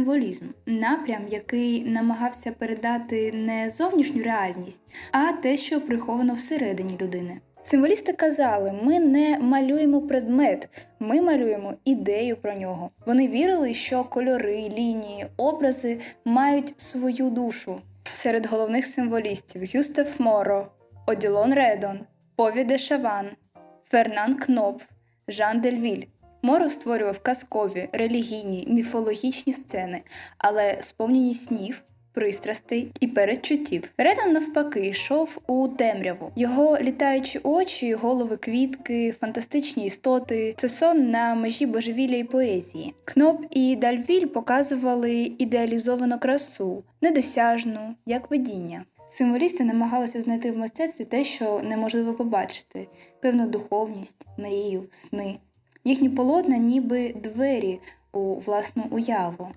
символізм, напрям, який намагався передати не зовнішню реальність, а те, що приховано всередині людини. Символісти казали: ми не малюємо предмет, ми малюємо ідею про нього. Вони вірили, що кольори, лінії, образи мають свою душу. Серед головних символістів Гюстав Моро, Оділон Редон, Пові де Шаван, Фернан Кнопф, Жан Дельвіль. Моро створював казкові, релігійні, міфологічні сцени, але сповнені снів, пристрастей і передчуттів. Редон навпаки йшов у темряву. Його літаючі очі, голови квітки, фантастичні істоти це сон на межі божевілля і поезії. Кноп і Дальвіль показували ідеалізовану красу, недосяжну, як видіння. Символісти намагалися знайти в мистецтві те, що неможливо побачити: певну духовність, мрію, сни. Їхні полотна ніби двері у власну уяву.